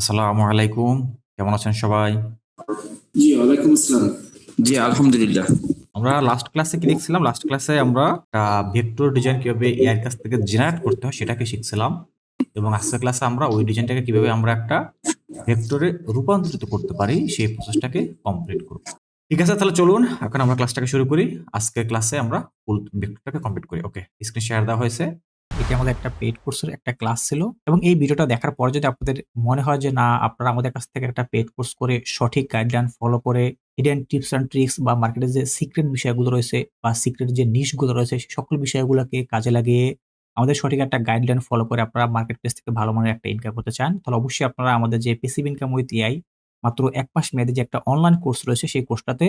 আসসালামু আলাইকুম। কেমন আছেন সবাই? জি ওয়ালাইকুম আসসালাম। জি আলহামদুলিল্লাহ। আমরা লাস্ট ক্লাসে কি দেখছিলাম? লাস্ট ক্লাসে আমরা একটা ভেক্টর ডিজাইন কীভাবে এআই কাছ থেকে জেনারেট করতে হয় সেটাকে শিখছিলাম। এবং আজকের ক্লাসে আমরা ওই ডিজাইনটাকে কীভাবে আমরা একটা ভেক্টরে রূপান্তরিত করতে পারি সেই প্রসেসটাকে কমপ্লিট করব। ঠিক আছে তাহলে চলুন এখন আমরা ক্লাসটাকে শুরু করি। আজকের ক্লাসে আমরা ফুল ভেক্টরটাকে কমপ্লিট করি। ওকে স্ক্রিন শেয়ার দেওয়া হয়েছে। এটি আমাদের একটা পেইড কোর্সের একটা ক্লাস ছিল এবং এই ভিডিওটা দেখার পর যদি আপনাদের মনে হয় যে না, আপনারা আমাদের কাছ থেকে একটা পেড কোর্স করে সঠিক গাইডলাইন ফলো করে হিডেন টিপস অ্যান্ড ট্রিক্স বা মার্কেটের যে সিক্রেট বিষয়গুলো রয়েছে বা সিক্রেট যে নিশগুলো রয়েছে সকল বিষয়গুলোকে কাজে লাগিয়ে আমাদের সঠিক একটা গাইডলাইন ফলো করে আপনারা মার্কেট প্লেস থেকে ভালো মানের একটা ইনকাম করতে চান, তাহলে অবশ্যই আপনারা আমাদের যে পেসিভ ইনকাম উইথ এআই মাত্র এক মাস মেয়াদে যে একটা অনলাইন কোর্স রয়েছে, সেই কোর্সটাতে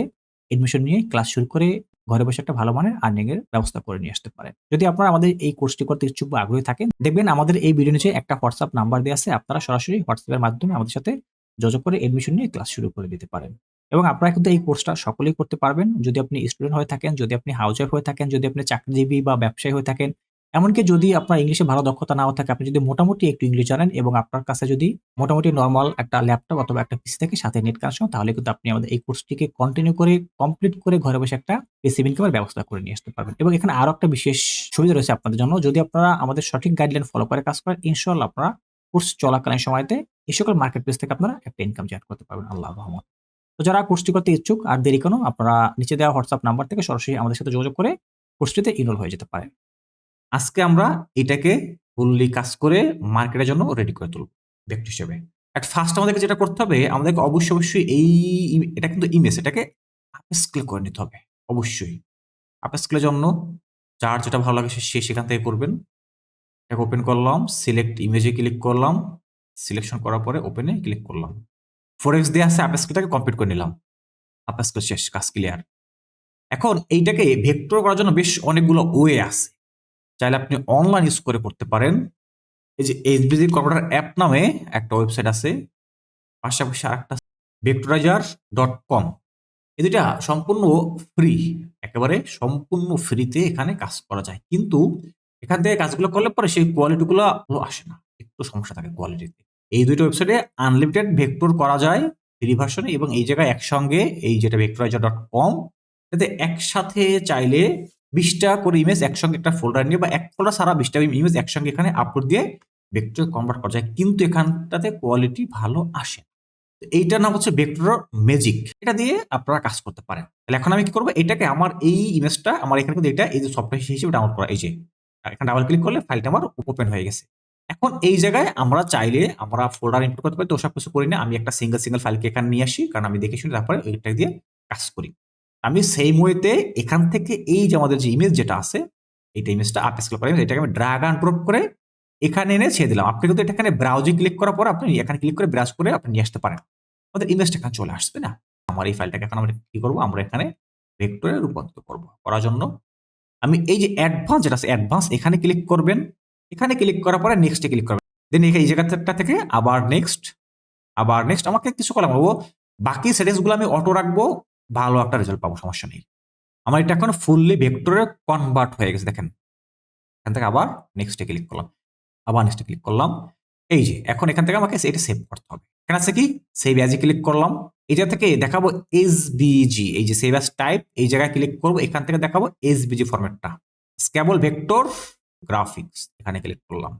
এডমিশন নিয়ে ক্লাস শুরু করে ঘরে বসে একটা ভালো মানের আর্নিং এর ব্যবস্থা করে নিয়ে আসতে পারেন। যদি আপনারা আমাদের এই কোর্সটি করতে ইচ্ছুক বা আগ্রহী থাকেন, দেখবেন আমাদের এই ভিডিও নিচে একটা হোয়াটসঅ্যাপ নাম্বার দেওয়া আছে। আপনারা সরাসরি হোয়াটসঅ্যাপের মাধ্যমে আমাদের সাথে যোগাযোগ করে এডমিশন নিয়ে ক্লাস শুরু করে দিতে পারেন। এবং আপনারা কিন্তু এই কোর্সটা সকলেই করতে পারবেন। যদি আপনি স্টুডেন্ট হয়ে থাকেন, যদি আপনি হাউস ওয়াইফ হয়ে থাকেন, যদি আপনি চাকরিজীবী বা ব্যবসায়ী হয়ে থাকেন এমনকি যদি আপনার ইংলিশে ভালো দক্ষতা নাও থাকে, আপনি যদি মোটামুটি একটু ইংলিশ জানেন এবং আপনার কাছে যদি মোটামুটি নর্মাল একটা ল্যাপটপ অথবা একটা পিসি থাকে সাথে নেট কানেকশন তাহলে কিন্তু আপনি আমাদের এই কোর্সটিকে কন্টিনিউ করে কমপ্লিট করে ঘরে বসে একটা পেসিভ ইনকামের ব্যবস্থা করে নিয়ে আসতে পারবেন। এবং এখানে আরও একটা বিশেষ সুবিধা রয়েছে আপনাদের জন্য, যদি আপনারা আমাদের সঠিক গাইডলাইন ফলো করে কাজ করেন ইনশাল্লাহ আপনারা কোর্স চলাকালীন সময়তে এই সকল মার্কেট প্লেস থেকে আপনারা একটা ইনকাম জেনারেট করতে পারবেন আল্লাহ রহমত। তো যারা কোর্সটি করতে ইচ্ছুক আর দেরি কোনো, আপনারা নিচে দেওয়া হোয়াটসঅ্যাপ নাম্বার থেকে সরাসরি আমাদের সাথে যোগাযোগ করে কোর্সটিতে ইনরোল হয়ে যেতে পারেন। আজকে আমরা এটাকে ফুললি কাজ করে মার্কেটের জন্য রেডি করে তুলব ব্যক্তি হিসেবে। অ্যাট ফার্স্ট আমাদেরকে যেটা করতে হবে, আমাদেরকে অবশ্যই অবশ্যই এই এটা কিন্তু ইমেজ এটাকে আপস্কেল করে নিতে হবে, অবশ্যই। আপস্কেলের জন্য যার যেটা ভালো লাগে সে সেখান থেকে করবেন। এটাকে ওপেন করলাম সিলেক্ট ইমেজে ক্লিক করলাম সিলেকশন করার পরে ওপেনে ক্লিক করলাম। ফোর এক্স দিয়ে আসে আপস্কেলটাকে কমপ্লিট করে নিলাম। আপস্কেল শেষ, কাজ ক্লিয়ার এখন এইটাকে ভেক্টর করার জন্য বেশ অনেকগুলো ওয়ে আছে। চাইলে আপনি অনলাইন ইউজ করে করতে পারেন। এই যে এইচবিজি কম্পিউটার অ্যাপ নামে একটা ওয়েবসাইট আছে। পাশাপাশি আরেকটা ভেক্টরাইজার ডট কম এই দুটা সম্পূর্ণ ফ্রি একেবারে সম্পূর্ণ ফ্রিতে এখানে কাজ করা যায়। কিন্তু এখান থেকে কাজগুলো করলে পরে সেই কোয়ালিটিগুলো আসে না। একটু সমস্যা থাকে কোয়ালিটিতে এই দুটো ওয়েবসাইটে আনলিমিটেড ভেক্টর করা যায় ফ্রি ভার্সনে এবং এই জায়গায় একসঙ্গে এই যেটা ভেক্টরাইজার ডট কম এতে একসাথে চাইলে বিশটা করে ইমেজ একসঙ্গে একটা ফোল্ডার নিয়ে বা এক ফোল্ডার সারা বিশটা ইমেজ একসঙ্গে এখানে আপলোড দিয়ে ভেক্টর কনভার্ট করা যায়। কিন্তু এখানটাতে কোয়ালিটি ভালো আসে এইটার নাম হচ্ছে ভেক্টর ম্যাজিক এটা দিয়ে আপনারা কাজ করতে পারেন। তাহলে এখন আমি কি করব? এটাকে আমার এই ইমেজটা আমার এখানে কিন্তু এটা, এই যে সফটওয়্যার হিসেবে ডাউনলোড করা, এই যে এখানে ডাবল ক্লিক করলে ফাইলটা আমার ওপেন হয়ে গেছে। এখন এই জায়গায় আমরা চাইলে আমরা ফোল্ডার ইনপুট করতে পারি। তো সব কিছু করি না, আমি একটা সিঙ্গেল সিঙ্গেল ফাইলকে এখানে নিয়ে আসি, কারণ আমি দেখে শুনে তারপরে ওইটা দিয়ে কাজ করি। আমি সেই ওয়েতে এখান থেকে এই যে আমাদের যে ইমেজ যেটা আছে, এইটা ইমেজটা আপ স্কেল করে এটাকে আমি ড্রাগ অ্যান্ড ড্রপ করে এখানে এনে ছেড়ে দিলাম। আপনি কিন্তু এখানে ব্রাউজিং ক্লিক করার পর আপনি এখানে ক্লিক করে ব্রাউজ করে আপনি নিয়ে আসতে পারেন। আমাদের ইমেজটা এখানে চলে আসবে না। আমার এই ফাইলটাকে এখন আমরা কি করব? আমরা এখানে ভেক্টরে রূপান্তরিত করব। করার জন্য আমি এই যে অ্যাডভান্স যেটা আছে অ্যাডভান্স এখানে ক্লিক করবেন। এখানে ক্লিক করার পরে নেক্সটে ক্লিক করবেন। দেন এই জায়গাটা থেকে আবার নেক্সট আবার নেক্সট আমাকে কিছু বলব বাকি সেটিংসগুলো আমি অটো রাখব। ভালো একটা রেজাল্ট পাবো, সমস্যা নেই। আমার এটা এখন ফুললি ভেক্টরে কনভার্ট হয়ে গেছে, দেখেন। এখান থেকে আবার নেক্সটে ক্লিক করলাম। আবার নেক্সটে ক্লিক করলাম। এই যে, এখন এখান থেকে আমাকে এটা সেভ করতে হবে। এখানে আছে কি? সেভ অ্যাজে ক্লিক করলাম। এটা থেকে দেখাবো এস বিজি এই যে সেভ অ্যাজ টাইপ এই জায়গায় ক্লিক করব। এখান থেকে দেখাবো এস বিজি ফরম্যাটটা স্ক্যাবল ভেক্টর গ্রাফিক্স এখানে ক্লিক করলাম।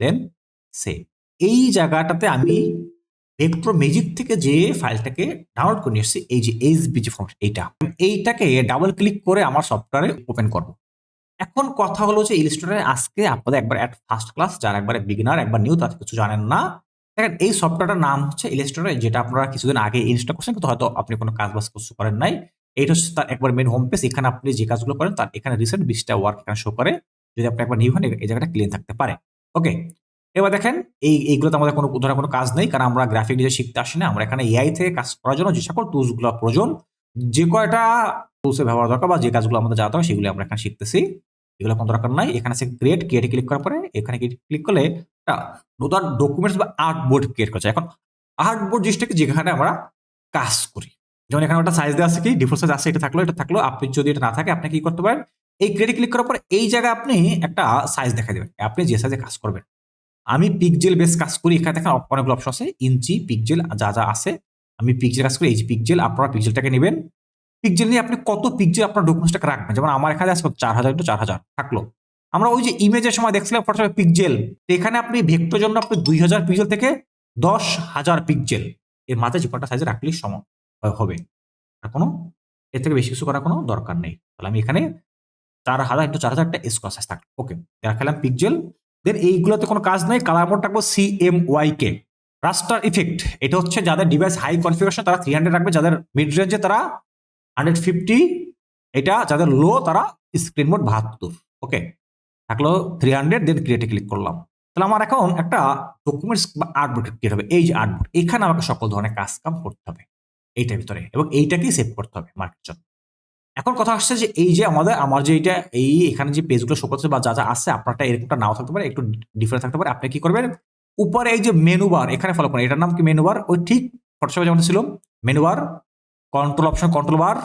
দেন সেভ এই জায়গাটাতে আমি ভেক্টর ম্যাজিক থেকে যে ফাইলটাকে ডাউনলোড করে নিয়ে এই যে এইচ বিজি ফর্ম এইটা। এইটাকে ডাবল ক্লিক করে আমার সফটওয়্যারে ওপেন করব। এখন কথা হলো যে ইলিস্ট্রেটরে আজকে আপনাদের একবার অ্যাট ফার্স্ট ক্লাস যারা একবার বিগিনার একবার নিউ তাদের কিছু জানেন না। দেখেন, এই সফটওয়্যারটার নাম হচ্ছে ইলিস্ট্রেটর যেটা আপনারা কিছুদিন আগে ইনস্টল করছেন, কিন্তু হয়তো আপনি কোনো কাজ বাজ কিছু করেন নাই। এইটা হচ্ছে তার একবার মেন হোম পেজ এখানে আপনি যে কাজগুলো করেন, তার এখানে রিসেন্ট বিশটা ওয়ার্ক এখানে শো করে। যদি আপনি একবার নিউ হন, এই জায়গাটা ক্লিন থাকতে পারে। ওকে এবার দেখেন, এই, এইগুলোতে আমাদের কোনো ধরনের কোনো কাজ নেই, কারণ আমরা গ্রাফিক ডিজাইন শিখতে আসি না। আমরা এখানে এআই থেকে কাজ করার জন্য যে সকল টুলসগুলো প্রয়োজন, যে কয়টা টুলসের ব্যবহার দরকার বা যে কাজগুলো আমাদের জানতে হবে সেগুলো আমরা এখানে শিখতেছি। এগুলো কোনো দরকার নাই। এখানে সে ক্রিয়েট ক্রিয়েটে ক্লিক করার পরে এখানে ক্লিক করলে একটা নতুন ডকুমেন্টস বা আর্ট বোর্ড ক্রিয়েট করছে এখন আর্ট বোর্ড জিনিসটাকে যেখানে আমরা কাজ করি, যেমন এখানে একটা সাইজ দেওয়া আছে কি ডিফল্ট সাইজ আছে, এটা থাকল এটা থাকল, আপনি যদি এটা না থাকে, আপনি কি করতে পারেন, এই ক্রিয়েটে ক্লিক করার পরে এই জায়গায় আপনি একটা সাইজ দেখা দেবেন। আপনি যে সাইজে কাজ করবেন আমি পিকজেল বেস কাজ করি এখানে দেখেন অনেকগুলো অপশন আছে ইঞ্চি পিকজেল যা যা আছে, আমি পিকজেল কাজ করি, এই যে পিকজেল আপনারা পিকজেলটাকে নেবেন। পিকজেল নিয়ে আপনি কত পিকজেল আপনার ডকুমেন্টসটাকে রাখবেন? যেমন আমার এখানে আছে চার হাজার ইন্টু চার হাজার, থাকল। আমরা ওই যে ইমেজের সময় দেখছিলাম ফটোশপে পিকজেল এখানে আপনি ভেক্টর জন্য আপনি দুই হাজার পিকজেল থেকে দশ হাজার পিকজেল এর মাঝে যে কটা সাইজে রাখলেই সম হবে। আর কোনো, এর থেকে বেশি কিছু করার কোনো দরকার নেই। তাহলে আমি এখানে চার হাজার ইন্টু চার হাজার একটা স্কোয়ার সাইজ থাকল। ওকে দেখালাম পিকজেল দেন এইগুলোতে কোনো কাজ নেই কালার মোড রাখব C M Y K raster effect এটা হচ্ছে যাদের ডিভাইস হাই কনফিগারেশন তারা থ্রি হান্ড্রেড রাখবে, যাদের মিড রেঞ্জে তারা হান্ড্রেড ফিফটি এটা যাদের লো তারা স্ক্রিন মোড বাহাত্তর ওকে থাকল থ্রি হান্ড্রেড দেন ক্রিয়েটে ক্লিক করলাম। তাহলে আমার এখন একটা ডকুমেন্টস বা আর্টবোর্ড ক্রিয়েট হবে, এই যে আর্টবোর্ড এখানে আমাকে সকল ধরনের কাজ কাম করতে হবে, এইটার ভিতরে, এবং এইটাকেই সেভ করতে হবে মার্কেট জন্য। এখন কথা আসছে যে এই যে আমাদের, আমার যে এইটা, এই এখানে যে পেজগুলো শো করছে বা যা যা আছে আপনারটা এরকমটা নাও থাকতে পারে, একটু ডিফারেন্ট থাকতে পারে, আপনি কি করবেন? উপরে এই যে মেনু বার এখানে ফলো করেন, এটার নাম কি মেনু বার ওই ঠিক ফটোশপে যেমন ছিল menu bar control option control bar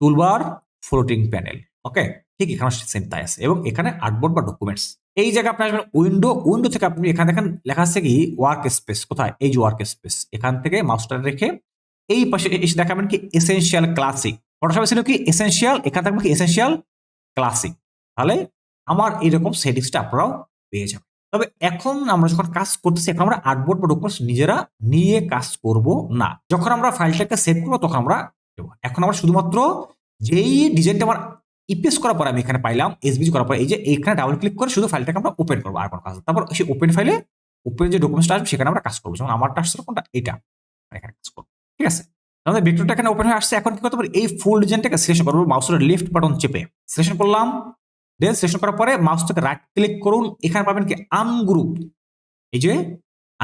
toolbar floating panel okay ঠিক এখানে সেম তাই আছে, এবং এখানে আর্টবোর্ড বা ডকুমেন্টস এই জায়গায় আপনি আসবেন উইন্ডো উইন্ডো থেকে আপনি এখানে দেখেন, লেখা আছে কি ওয়ার্ক স্পেস কোথায়? এই যে ওয়ার্ক স্পেস এখান থেকে মাউসটা রেখে, এই পাশে এসে দেখাবেন কি এসেনশিয়াল ক্লাসিক ফটোশপে ছিল কি এসেনশিয়াল এখানে থাকবে কি এসেনশিয়াল ক্লাসিক তাহলে আমার এরকম সেটিংসটা আপনারাও পেয়ে যাবেন। তবে এখন আমরা যখন কাজ করতেছি, এখন আমরা আর্টবোর্ড বা ডকুমেন্টস নিজেরা নিয়ে কাজ করব না। যখন আমরা ফাইলটাকে সেভ করব, তখন আমরা। এখন আমরা শুধুমাত্র যেই ডিজাইনটা আমার ইপিএস করার পর আমি এখানে পাইলাম এসবিজি করার পর, এই যে এখানে ডাবল ক্লিক করে শুধু ফাইলটাকে আমরা ওপেন করব আর কোনো কাজ তারপর সেই ওপেন ফাইলে ওপেন যে ডকুমেন্টসটা আসবে, সেখানে আমরা কাজ করব। যেমন আমারটা আসছে কোনটা? এটা এখানে কাজ করব। ঠিক আছে? আমাদের ভেক্টরটা এখানে ওপেন হয়ে আসছে। এখন কি করতে পারি? এই ফুল ডিজাইনটাকে সিলেকশন করব মাউসের লেফট বাটন চেপে সিলেকশন করলাম। দেন সিলেকশন করার পরে মাউসটাকে রাইট ক্লিক করুন। এখানে পাবেন কি? আনগ্রুপ এই যে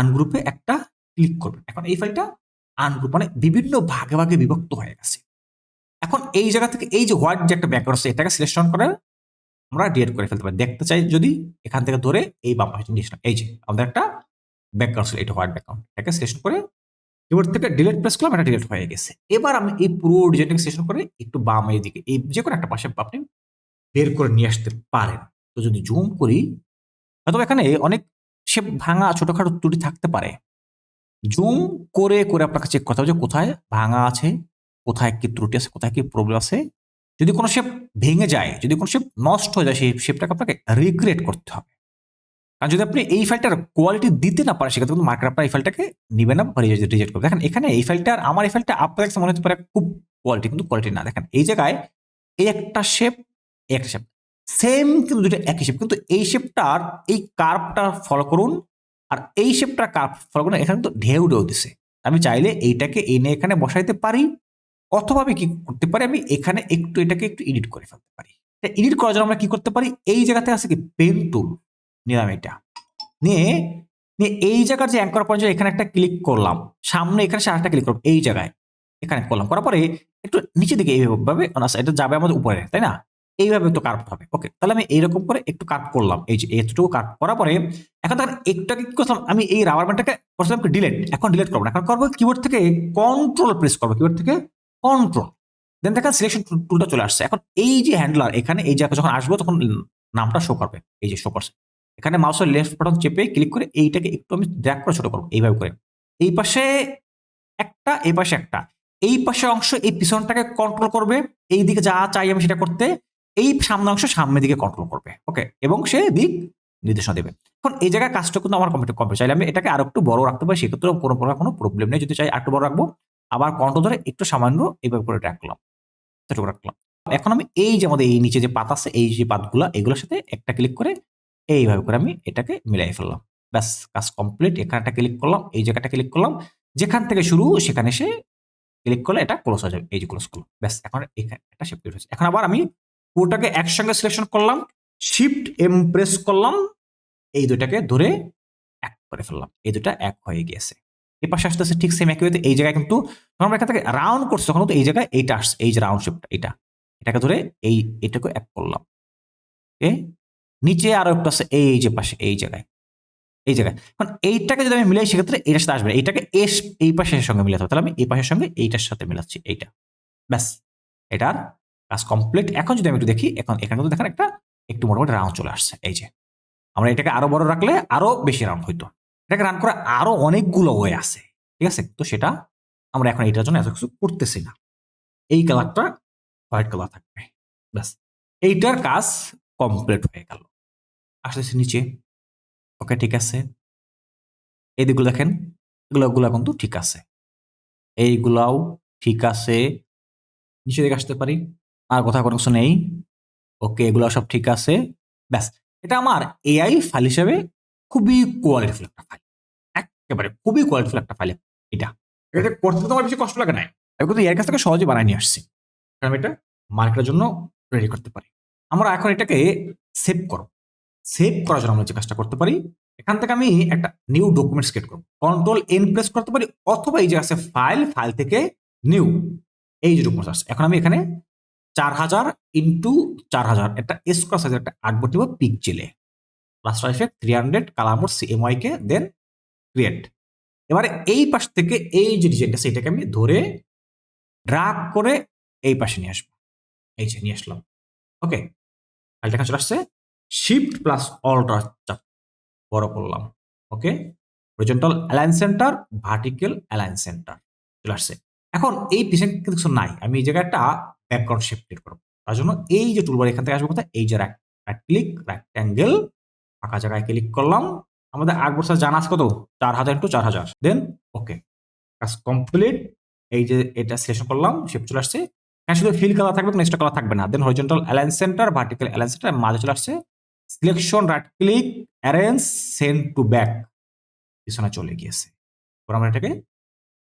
আনগ্রুপে একটা ক্লিক করবেন। এখন এই ফাইলটা আনগ্রুপ মানে বিভিন্ন ভাগে ভাগে বিভক্ত হয়ে গেছে। এখন এই জায়গা থেকে এই যে হোয়াইট যে একটা ব্যাকগ্রাউন্ড আছে, এটাকে সিলেকশন করে আমরা ডিলিট করে ফেলতে পারি। দেখতে চাই যদি এখান থেকে ধরে এই বাম পাশে। এই যে আমাদের একটা ব্যাকগ্রাউন্ড ছিল, এটা হোয়াইট ব্যাকগ্রাউন্ড এটাকে সিলেকশন করে কিবোর্ড থেকে ডিলিট প্রেস করলাম, এটা ডিলিট হয়ে গেছে। এবার আমি এই পুরো ডিজাইনটাকে সেশন করে একটু বাম এই দিকে এই যে কোনো একটা পাশে আপনি বের করে নিয়ে আসতে পারেন। তো যদি জুম করি, হয়তো এখানে অনেক সে ভাঙা ছোটখাটো ত্রুটি থাকতে পারে। জুম করে করে আপনাকে চেক করতে হবে যে কোথায় ভাঙা আছে, কোথায় কি ত্রুটি আছে, কোথায় কি প্রবলেম আছে। যদি কোনো শেপ ভেঙে যায়, যদি কোনো শেপ নষ্ট হয়ে যায়, সেই শেপটাকে আপনাকে রিক্রিয়েট করতে হবে। কারণ যদি আপনি এই ফাইলটার কোয়ালিটি দিতে না পারেন, সেক্ষেত্রে কিন্তু মার্কেট আপনার এই ফাইলটাকে নেবে না বা রিজেক্ট করবে। দেখেন, এখানে এই ফাইলটার আমার এই ফাইলটা আপনার কাছে মনে হতে পারে খুব কোয়ালিটি কিন্তু কোয়ালিটি না। দেখেন, এই জায়গায় এই একটা শেপ এই একটা শেপ সেম কিন্তু দুটো একই শেপ কিন্তু এই শেপটার এই কার্ভটা ফলো করুন, আর এই শেপটার কার্ভ ফলো করুন, এখানে কিন্তু ঢেউ ঢেউ দিছে। আমি চাইলে এইটাকে এনে এখানে বসাইতে পারি, অথবা আমি কি করতে পারি, আমি এখানে একটু এটাকে একটু এডিট করে ফেলতে পারি। এডিট করার জন্য আমরা কি করতে পারি? এই জায়গাতে আছে কি পেন টুল নিলাম এটা নিয়ে নিয়ে এই জায়গার যে অ্যাঙ্কর পয়েন্ট এখানে একটা ক্লিক করলাম, সামনে এখানে সে ক্লিক করলাম, এই জায়গায় এখানে করলাম, করার পরে একটু নিচে দিকে এইভাবে এটা যাবে আমাদের উপরে, তাই না? এইভাবে তো কার্ভ হবে ওকে তাহলে আমি এইরকম করে একটু কার্ভ করলাম, এই যে এতটুকু কার্ভ করার পরে এখন দেখেন একটা কি করলাম, আমি এই রাবার ব্যান্ডটাকে করছিলাম ডিলেট এখন ডিলেট করব না, এখন করব কিবোর্ড থেকে কন্ট্রোল প্রেস করব কিবোর্ড থেকে কন্ট্রোল দেন দেখেন সিলেকশন টুলটা চলে আসছে, এখন এই যে হ্যান্ডলার এখানে এই জায়গায় যখন আসব তখন নামটা শো করবে, এই যে শো করছে। এখানে মাউসের লেফট বাটন চেপে ক্লিক করে এইটাকে একটু আমি ড্র্যাগ করে ছোট করব, এইভাবে করে। এই পাশে একটা, এই পাশে একটা। এই পাশে অংশ এই পিছনটাকে কন্ট্রোল করবে এই দিকে যা চাই আমি সেটা করতে, এই সামনে অংশ সামনের দিকে কন্ট্রোল করবে ওকে এবং সে দিক নির্দেশনা দেবে। এখন এই জায়গায় কাজটা কিন্তু আমার কম্পিউটার কম্পিউটার চাইলে আমি এটাকে আরও একটু বড় রাখতে পারি সেক্ষেত্রে কোনো প্রকার কোনো প্রবলেম নেই। যদি চাই আরেকটু বড় রাখব, আবার কন্ট্রোল ধরে একটু সামান্য এইভাবে করে রাখলাম এতটুকু রাখলাম। এখন আমি এই যে আমাদের এই নিচে যে পাত আছে, এই যে পাতগুলো, এগুলোর সাথে একটা ক্লিক করে এইভাবে করে আমি এটাকে মিলাই ফেললাম। ব্যাস, কাজ কমপ্লিট এখানে একটা ক্লিক করলাম, এই জায়গাটা ক্লিক করলাম, যেখান থেকে শুরু সেখানে এসে ক্লিক করলে এটা ক্লোজ হয়ে যাবে, এই যে ক্লোজ করলাম। ব্যাস, এখন এখানে একটা শিফট হয়েছে। এখন আবার আমি পুরোটাকে একসঙ্গে সিলেকশন করলাম শিফট এম প্রেস করলাম, এই দুটাকে ধরে এক করে ফেললাম, এই দুটা এক হয়ে গিয়েছে। এই পাশে আসতেছে ঠিক সেম একই এই জায়গায় কিন্তু যখন আমরা এখান থেকে রাউন্ড করছি, তখন তো এই জায়গায় এইটা আসছে, এই যে রাউন্ড শেপটা এটা এটাকে ধরে এই এটাকে এক করলাম। ওকে নিচে আরও একটা আছে, এই যে পাশে, এই জায়গায়। এই জায়গায়। এখন এইটাকে যদি আমি মিলাই, সেক্ষেত্রে এটার সাথে আসবে। এইটাকে এস, এই পাশের সঙ্গে মিলাতে হবে। তাহলে আমি এই পাশের সঙ্গে এইটার সাথে মিলাচ্ছি, এইটা। ব্যাস। এটার কাজ কমপ্লিট। এখন যদি আমি একটু দেখি, এখন এখানে দেখেন একটা, একটু মোটামুটি রাউন্ড চলে আসছে, এই যে। আমরা এটাকে আরও বড় রাখলে আরও বেশি রান হইতো। এটাকে রান করে আরও অনেকগুলো ওয়ে আছে, ঠিক আছে? তো সেটা আমরা এখন এটার জন্য এত কিছু করতেছি না। এই কালারটা হোয়াইট কালার থাকবে। ব্যাস। এইটার কাজ কমপ্লিট হয়ে গেল। আসতেছে নিচে। ওকে, ঠিক আছে। এই দিকগুলো দেখেন, এগুলো এগুলো কিন্তু ঠিক আছে। এইগুলাও ঠিক আছে। নিচে দিকে আসতে পারি, আর কোথাও কোনো কিছু নেই। ওকে এগুলো সব ঠিক আছে। ব্যাস, এটা আমার এআই ফাইল হিসেবে খুবই কোয়ালিটিফুল একটা ফাইল একেবারে খুবই কোয়ালিটিফুল একটা ফাইল এটা। এটা করতে তো আমার বেশি কষ্ট লাগে না আমি কিন্তু এর কাছ থেকে সহজে বানাই নিয়ে আসছি। কারণ এটা মার্কেটের জন্য রেডি করতে পারি। আমরা এখন এটাকে সেভ করব। সেভ করার জন্য আমরা যে কাজটা করতে পারি, এখান থেকে আমি একটা নিউ ডকুমেন্টস ক্রিয়েট করব। কন্ট্রোল এন প্রেস করতে পারি অথবা এই যে আছে ফাইল ফাইল থেকে নিউ এই যে ডকুমেন্টস আছে। এখন আমি এখানে চার হাজার ইন্টু চার হাজার, একটা স্কোয়ার সাইজের একটা আর্টবোর্ড দিব পিকজেলে last effect three hundred colour mode CMY K then create এবারে এই পাশ থেকে এই যে ডিজাইনটা সেটাকে আমি ধরে ড্রাগ করে এই পাশে নিয়ে আসব। এই যে নিয়ে আসলাম। ওকে ফাইলটা এখানে চলে আসছে। শিফট প্লাস অল্টার চাপ। বড় করলাম। Okay horizontal align centre vertical align centre চলে আসছে। এখন এই পিছনে কিছু নাই। আমি এই জায়গায় একটা ব্যাকগ্রাউন্ড শিফট ক্রিয়েট করব। তার জন্য এই যে টুলবার এখান থেকে আসব কোথায়? এই যে রাইট ক্লিক রেক্ট্যাঙ্গেল ফাঁকা জায়গায় ক্লিক করলাম। আমাদের আট বছর জানা আছে কত? চার হাজার টু চার হাজার। দেন ওকে কাজ কমপ্লিট এই যে এটা সিলেকশন করলাম শিফট চলে আসছে। হ্যাঁ শুধু ফিল কালার থাকবে নেক্সট কালার থাকবে না। Then horizontal align centre vertical align centre মাঝে চলে আসছে। Selection right click arrange send to back পিছনে চলে গিয়েছে। এবার আমরা এটাকে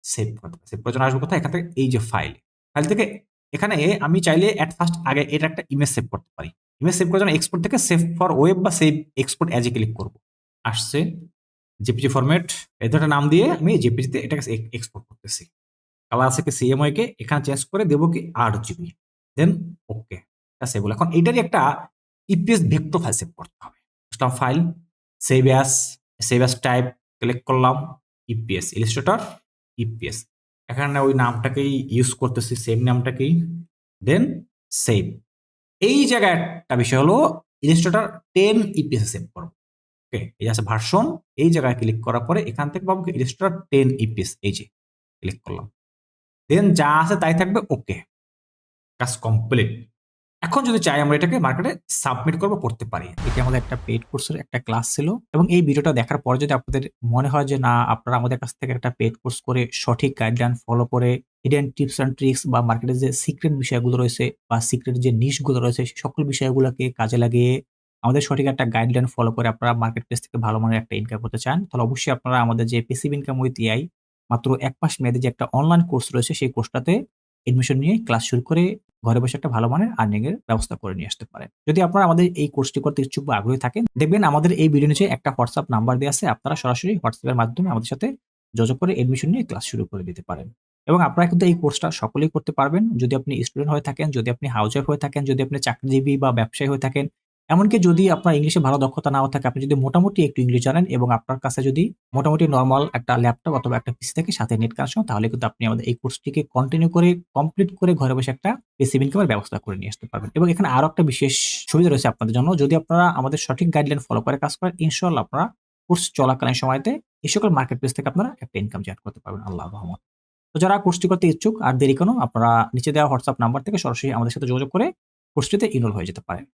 সেভ করতে সেভ করার জন্য আসব কোথায়? এখান থেকে এই যে ফাইল ফাইল থেকে এখানে আমি চাইলে অ্যাট ফার্স্ট আগে এটা একটা ইমেজ সেভ করতে পারি। ইমেজ সেভ করার জন্য এক্সপোর্ট থেকে সেভ ফর ওয়েব বা সেভ এক্সপোর্ট অ্যাজ এ ক্লিক করব। আসছে জেপিজি ফরম্যাট এদের একটা নাম দিয়ে আমি জেপিজিতে এটাকে এক্সপোর্ট করতেছি। কালার আছে কি সিএমআই কে? এখানে চেঞ্জ করে দেবো কি আট জিবি দেন ওকে সেভ এখন এইটারই একটা ইপিএস ভেক্টর ফাইল সেভ করতে হবে। আসলাম file save as save as type click করলাম ইপিএস ইলিস্ট্রেটর ইপিএস এখানে ওই নামটাকেই ইউজ করতেছি সেম নামটাকেই। দেন সেভ এই জায়গায় একটা বিষয় হলো ইলিস্ট্রেটর টেন ইপিএস সেভ করব। ওকে এই আছে ভার্সন এই জায়গায় ক্লিক করার পরে এখান থেকে পাবো ইলিস্ট্রেটর টেন ইপিএস এই যে ক্লিক করলাম। দেন যা আছে তাই থাকবে ওকে কাজ কমপ্লিট এখন যদি চাই আমরা এটাকে মার্কেটে সাবমিট করব, করতে পারি। এটি আমাদের একটা পেইড কোর্সের একটা ক্লাস ছিল এবং এই ভিডিওটা দেখার পরে যদি আপনাদের মনে হয় যে না, আপনারা আমাদের কাছ থেকে একটা পেড কোর্স করে সঠিক গাইডলাইন ফলো করে হিডেন টিপস অ্যান্ড ট্রিক্স বা মার্কেটের যে সিক্রেট বিষয়গুলো রয়েছে বা সিক্রেট যে নিশগুলো রয়েছে সকল বিষয়গুলোকে কাজে লাগিয়ে আমাদের সঠিক একটা গাইডলাইন ফলো করে আপনারা মার্কেট প্লেস থেকে ভালো মানের একটা ইনকাম করতে চান, তাহলে অবশ্যই আপনারা আমাদের যে পেসিভ ইনকাম উইথ এআই মাত্র এক মাস মেয়াদে যে একটা অনলাইন কোর্স রয়েছে, সেই কোর্সটাতে এডমিশন নিয়ে ক্লাস শুরু করে ঘরে বসে একটা ভালো মানের আর্নিং এর ব্যবস্থা করে নিয়ে আসতে পারেন। যদি আপনারা আমাদের এই কোর্সটি করতে ইচ্ছুক বা আগ্রহী থাকেন, দেখবেন আমাদের এই ভিডিও নিচে একটা হোয়াটসঅ্যাপ নাম্বার দেওয়া আছে। আপনারা সরাসরি হোয়াটসঅ্যাপের মাধ্যমে আমাদের সাথে যোগাযোগ করে এডমিশন নিয়ে ক্লাস শুরু করে দিতে পারেন। এবং আপনারা কিন্তু এই কোর্সটা সকলেই করতে পারবেন। যদি আপনি স্টুডেন্ট হয়ে থাকেন, যদি আপনি হাউস ওয়াইফ হয়ে থাকেন, যদি আপনি চাকরিজীবী বা ব্যবসায়ী হয়ে থাকেন এমনকি যদি আপনার ইংলিশে ভালো দক্ষতা নাও থাকে, আপনি যদি মোটামুটি একটু ইংলিশ জানেন এবং আপনার কাছে যদি মোটামুটি নর্মাল একটা ল্যাপটপ অথবা একটা পিসি থেকে, সাথে নেট কানেকশন তাহলে কিন্তু আপনি আমাদের এই কোর্সটিকে কন্টিনিউ করে কমপ্লিট করে ঘরে বসে একটা পেসিভ ইনকামের ব্যবস্থা করে নিয়ে আসতে পারবেন। এবং এখানে আরও একটা বিশেষ সুবিধা রয়েছে আপনাদের জন্য, যদি আপনারা আমাদের সঠিক গাইডলাইন ফলো করে কাজ করেন ইনশাল্লাহ আপনারা কোর্স চলাকালীন সময়তে এই সকল মার্কেট প্লেস থেকে আপনারা একটা ইনকাম জেনারেট করতে পারবেন, আল্লাহ রহমত। তো যারা কোর্সটি করতে ইচ্ছুক, আর দেরি কোনো, আপনারা নিচে দেওয়া হোয়াটসঅ্যাপ নাম্বার থেকে সরাসরি আমাদের সাথে যোগাযোগ করে কোর্সটিতে ইনরোল হয়ে যেতে পারেন।